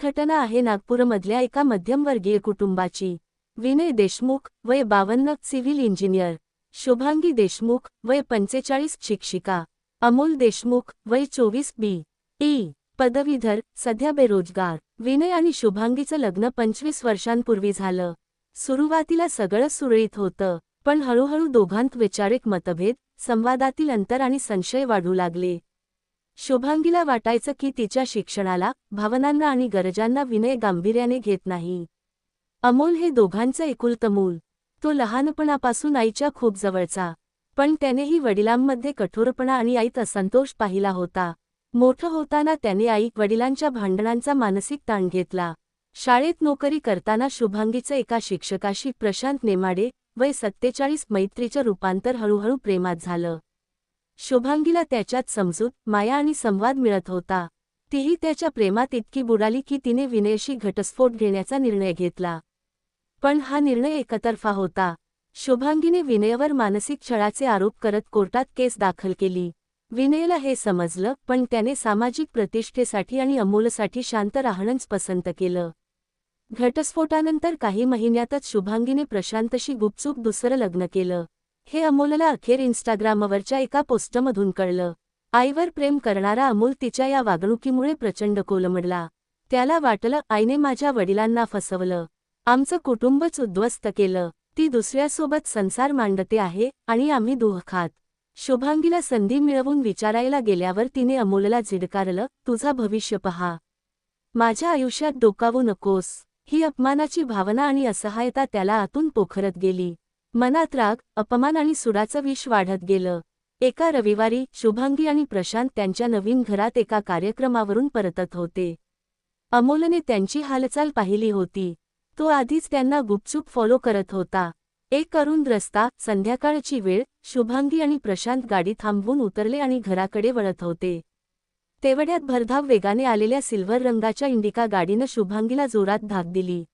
घटना आहे नागपूरमधल्या एका मध्यमवर्गीय कुटुंबाची. विनय देशमुख वय बावन्न सिव्हिल इंजिनियर. शुभांगी देशमुख वय पंचेचाळीस शिक्षिका. अमोल देशमुख वय चोवीस बी. ई. पदवीधर सध्या बेरोजगार. विनय आणि शुभांगीचं लग्न पंचवीस वर्षांपूर्वी झालं. सुरुवातीला सगळं सुरळीत होतं पण हळूहळू दोघांत वैचारिक मतभेद संवादातील अंतर आणि संशय वाढू लागले. शुभांगीला वाटायचं की तिच्या शिक्षणाला भावनांना आणि गरजांना विनय गांभीर्याने घेत नाही. अमोल हे दोघांचं एकुलतं मूल. तो लहानपणापासून आईच्या खूप जवळचा. पण त्यानेही वडिलांमध्ये कठोरपणा आणि आईत असंतोष पाहिला होता. मोठं होताना त्याने आई वडिलांच्या भांडणांचा मानसिक ताण घेतला. शाळेत नोकरी करताना शुभांगीचं एका शिक्षकाशी प्रशांत नेमाडे वय सत्तेचाळीस मैत्रीचं रूपांतर हळूहळू प्रेमात झालं. शुभांगीला त्याच्यात समजूत माया आणि संवाद मिळत होता. तीही त्याच्या प्रेमात इतकी बुडाली की तिने विनयशी घटस्फोट घेण्याचा निर्णय घेतला. पण हा निर्णय एकतर्फा होता. शुभांगीने विनयवर मानसिक छळाचे आरोप करत कोर्टात केस दाखल केली. विनयला हे समजलं पण त्याने सामाजिक प्रतिष्ठेसाठी आणि अमोलसाठी शांत राहणंच पसंत केलं. घटस्फोटानंतर काही महिन्यातच शुभांगीने प्रशांतशी गुपचूप दुसरं लग्न केलं. हे अमोलला अखेर इन्स्टाग्रामवरच्या एका पोस्टमधून कळलं. आईवर प्रेम करणारा अमोल तिच्या या वागणुकीमुळे प्रचंड कोलमडला. त्याला वाटलं आईने माझ्या वडिलांना फसवलं. आमचं कुटुंबच उद्ध्वस्त केलं. ती दुसऱ्यासोबत संसार मांडते आहे आणि आम्ही दुःखात शुभांगीला संधी मिळवून विचारायला गेल्यावर तिने अमोलला झिडकारलं तुझा भविष्य पहा. माझ्या आयुष्यात डोकावू नकोस. ही अपमानाची भावना आणि असहायता त्याला आतून पोखरत गेली. मनात राग अपमान आणि सुडाचं विष वाढत गेलं. एका रविवारी शुभांगी आणि प्रशांत त्यांच्या नवीन घरात एका कार्यक्रमावरून परतत होते. अमोलने त्यांची हालचाल पाहिली होती. तो आधीच त्यांना गुपचूप फॉलो करत होता. एक अरुंद रस्ता संध्याकाळची वेळ शुभांगी आणि प्रशांत गाडी थांबवून उतरले आणि घराकडे वळत होते. तेवढ्यात भरधाव वेगाने आलेल्या सिल्व्हर रंगाच्या इंडिका गाडीनं शुभांगीला जोरात धाक दिली.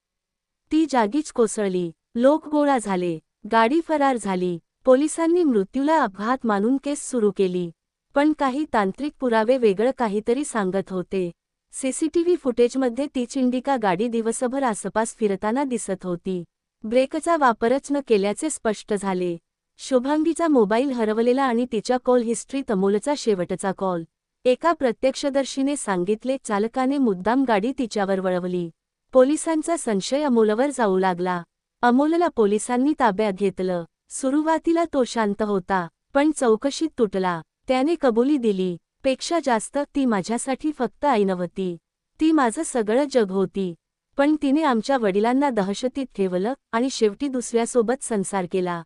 ती जागीच कोसळली. लोक गोळा झाले. गाडी फरार झाली. पोलिसांनी मृत्यूला अपघात मानून केस सुरू केली. पण काही तांत्रिक पुरावे वेगळं काहीतरी सांगत होते. सीसीटीव्ही फुटेजमध्ये ती चिंडिका गाडी दिवसभर आसपास फिरताना दिसत होती. ब्रेकचा वापरच न केल्याचे स्पष्ट झाले. शुभांगीचा मोबाईल हरवलेला आणि तिच्या कॉल हिस्ट्री तमोलचा शेवटचा कॉल. एका प्रत्यक्षदर्शीने सांगितले चालकाने मुद्दाम गाडी तिच्यावर वळवली. पोलिसांचा संशय अमोलवर जाऊ लागला. अमोलला पोलिसांनी ताब्यात घेतलं. सुरुवातीला तो शांत होता पण चौकशीत तुटला. त्याने कबुली दिली पेक्षा जास्त ती माझ्यासाठी फक्त आई नव्हती ती माझं सगळं जग होती पण तिने आमच्या वडिलांना दहशतीत ठेवलं आणि शेवटी दुसऱ्यासोबत संसार केला.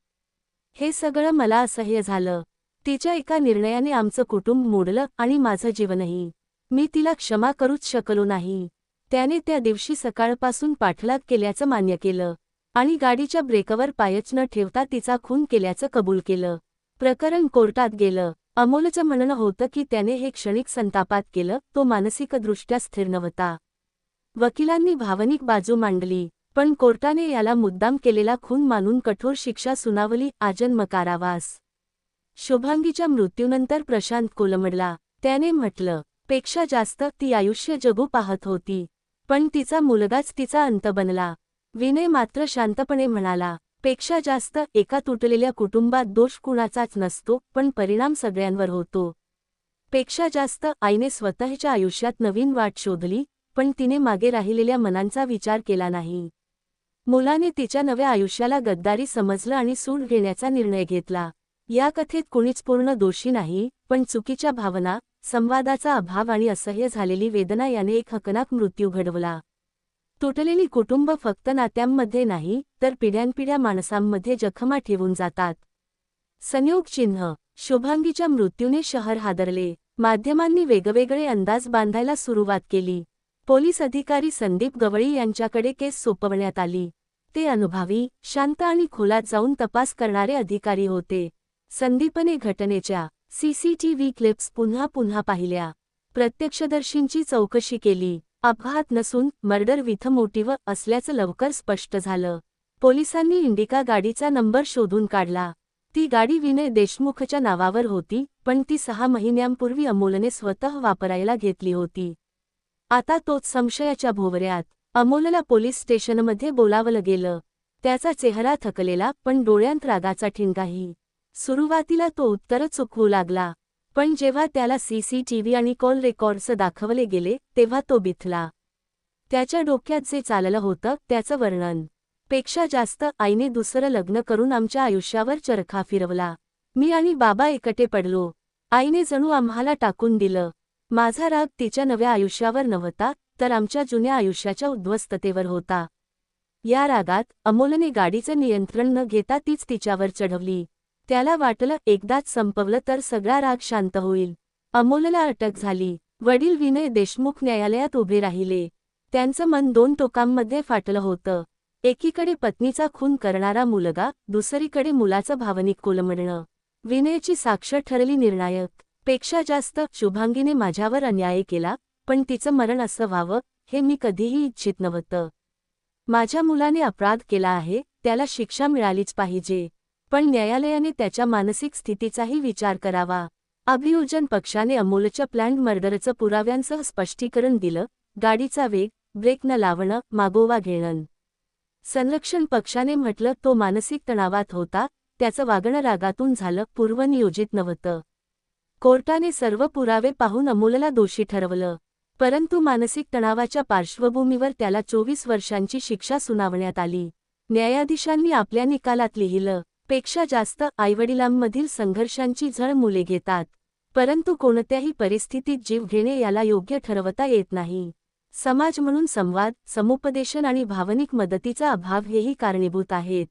हे सगळं मला असह्य झालं. तिच्या एका निर्णयाने आमचं कुटुंब मोडलं आणि माझं जीवनही. मी तिला क्षमा करूच शकलो नाही. त्याने त्या दिवशी सकाळपासून पाठलाग केल्याचं मान्य केलं. आणि गाडीच्या ब्रेकवर पायच न ठेवता तिचा खून केल्याचं कबूल केलं. प्रकरण कोर्टात गेलं. अमोलचं म्हणणं होतं की त्याने हे क्षणिक संतापात केलं तो मानसिकदृष्ट्या स्थिर नव्हता. वकिलांनी भावनिक बाजू मांडली पण कोर्टाने याला मुद्दाम केलेला खून मानून कठोर शिक्षा सुनावली आजन्म कारावास शुभांगीच्या मृत्यूनंतर प्रशांत कोलमडला. त्याने म्हटलं पेक्षा जास्त ती आयुष्य जगू पाहत होती पण तिचा मुलगाच तिचा अंत बनला. विनय मात्र शांतपणे म्हणाला पेक्षा जास्त एका तुटलेल्या कुटुंबात दोष कुणाचाच नसतो पण परिणाम सगळ्यांवर होतो. पेक्षा जास्त आईने स्वतःच्या आयुष्यात नवीन वाट शोधली पण तिने मागे राहिलेल्या मनांचा विचार केला नाही. मुलाने तिच्या नव्या आयुष्याला गद्दारी समजलं आणि सूड घेण्याचा निर्णय घेतला. या कथेत कुणीच पूर्ण दोषी नाही पण चुकीच्या भावना संवादाचा अभाव आणि असह्य झालेली वेदना याने एक हकनाक मृत्यू घडवला. तुटलेली कुटुंब फक्त नात्यांमध्ये नाही तर पिढ्यानपिढ्या माणसांमध्ये जखमा ठेवून जातात. संयोग चिन्ह शुभांगीच्या मृत्यूने शहर हादरले. माध्यमांनी वेगवेगळे अंदाज बांधायला सुरुवात केली. पोलीस अधिकारी संदीप गवळी यांच्याकडे केस सोपवण्यात आली. ते अनुभवी शांत आणि खोलात जाऊन तपास करणारे अधिकारी होते. संदीपने घटनेच्या सीसीटीव्ही क्लिप्स पुन्हा पुन्हा पाहिल्या. प्रत्यक्षदर्शींची चौकशी केली. अपघात नसून मर्डर विथ मोटिव्ह असल्याचं लवकर स्पष्ट झालं. पोलिसांनी इंडिका गाडीचा नंबर शोधून काढला. ती गाडी विनय देशमुखच्या नावावर होती पण ती सहा महिन्यांपूर्वी अमोलने स्वतः वापरायला घेतली होती. आता तोच संशयाच्या भोवऱ्यात. अमोलला पोलीस स्टेशनमध्ये बोलावलं गेलं. त्याचा चेहरा थकलेला पण डोळ्यांत रागाचा ठिणगाही. सुरुवातीला तो उत्तर चुकवू लागला. पण जेव्हा त्याला सीसीटीव्ही आणि कॉल रेकॉर्ड्स दाखवले गेले तेव्हा तो बिथला. त्याच्या डोक्यात जे चाललं होतं त्याचं वर्णन. पेक्षा जास्त आईने दुसरं लग्न करून आमच्या आयुष्यावर चरखा फिरवला. मी आणि बाबा एकटे पडलो. आईने जणू आम्हाला टाकून दिलं. माझा राग तिच्या नव्या आयुष्यावर नव्हता तर आमच्या जुन्या आयुष्याच्या उद्ध्वस्ततेवर होता. या रागात अमोलने गाडीचं नियंत्रण न घेता तीच तिच्यावर चढवली. त्याला वाटलं एकदाच संपवलं तर सगळा राग शांत होईल. अमोलला अटक झाली. वडील विनय देशमुख न्यायालयात उभे राहिले. त्यांचं मन दोन टोकांमध्ये फाटलं होतं. एकीकडे पत्नीचा खून करणारा मुलगा दुसरीकडे मुलाचं भावनिक कोलमडणं. विनयची साक्ष ठरली निर्णायक. पेक्षा जास्त शुभांगीने माझ्यावर अन्याय केला पण तिचं मरण असं व्हावं हे मी कधीही इच्छित नव्हतं. माझ्या मुलाने अपराध केला आहे त्याला शिक्षा मिळालीच पाहिजे. पण न्यायालयाने त्याच्या मानसिक स्थितीचाही विचार करावा. अभियोजन पक्षाने अमोलच्या प्लॅन्ड मर्डरचं पुराव्यांसह स्पष्टीकरण दिलं. गाडीचा वेग ब्रेक न लावणं मागोवा घेणं. संरक्षण पक्षाने म्हटलं तो मानसिक तणावात होता त्याचं वागणं रागातून झालं पूर्वनियोजित नव्हतं. कोर्टाने सर्व पुरावे पाहून अमोलला दोषी ठरवलं. परंतु मानसिक तणावाच्या पार्श्वभूमीवर त्याला चोवीस वर्षांची शिक्षा सुनावण्यात आली. न्यायाधीशांनी आपल्या निकालात लिहिलं पेक्षा जास्त आईवडिलांमधील संघर्षांची झळ मुले घेतात. परंतु कोणत्याही परिस्थितीत जीव घेणे याला योग्य ठरवता येत नाही. समाज म्हणून संवाद समुपदेशन आणि भावनिक मदतीचा अभाव हेही कारणीभूत आहेत.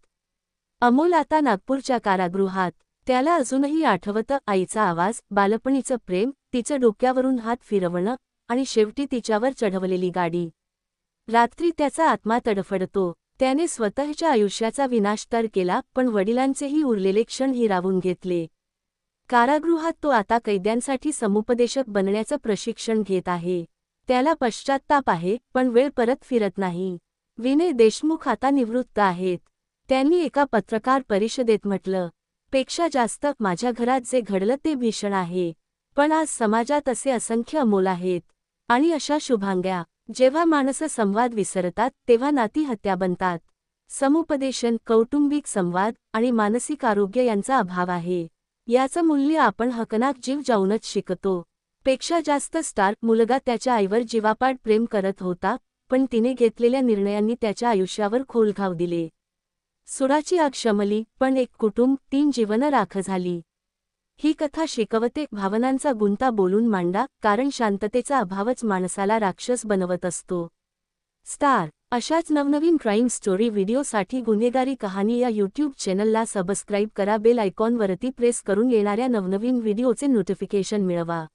अमोल आता नागपूरच्या कारागृहात. त्याला अजूनही आठवतं आईचा आवाज बालपणीचं प्रेम तिचं डोक्यावरून हात फिरवणं आणि शेवटी तिच्यावर चढवलेली गाडी. रात्री त्याचा आत्मा तडफडतो. त्याने स्वतःच्या आयुष्याचा विनाश तर केला पण वडिलांचेही उरलेले क्षण हिरावून घेतले. कारागृहात तो आता कैद्यांसाठी समुपदेशक बनण्याचं प्रशिक्षण घेत आहे. त्याला पश्चात्ताप आहे पण वेळ परत फिरत नाही. विनय देशमुख आता निवृत्त आहेत. त्यांनी एका पत्रकार परिषदेत म्हटलं पेक्षा जास्त माझ्या घरात जे घडलं ते भीषण आहे. पण आज समाजात असे असंख्य अमोल आहेत. आणि अशा शुभांग्या जेव्हा माणसं संवाद विसरतात तेव्हा नाती हत्या बनतात. समुपदेशन कौटुंबिक संवाद आणि मानसिक आरोग्य यांचा अभाव आहे. याचं मूल्य आपण हकनाक जीव जाऊनच शिकतो. पेक्षा जास्त स्टार मुलगा त्याच्या आईवर जीवापाड प्रेम करत होता पण तिने घेतलेल्या निर्णयांनी त्याच्या आयुष्यावर खोल घाव दिले. सुडाची आग शमली पण एक कुटुंब तीन जीवन राख झाली. ही कथा शिकवते भावनांचा गुंता बोलून मांडा कारण शांततेचा अभावच माणसाला राक्षस बनवत असतो. स्टार अशाच नवनवीन क्राईम स्टोरी व्हिडिओसाठी गुन्हेगारी कहाणी या यूट्यूब चॅनलला सबस्क्राईब करा बेल आयकॉनवरती प्रेस करून येणाऱ्या नवनवीन व्हिडिओचे नोटिफिकेशन मिळवा.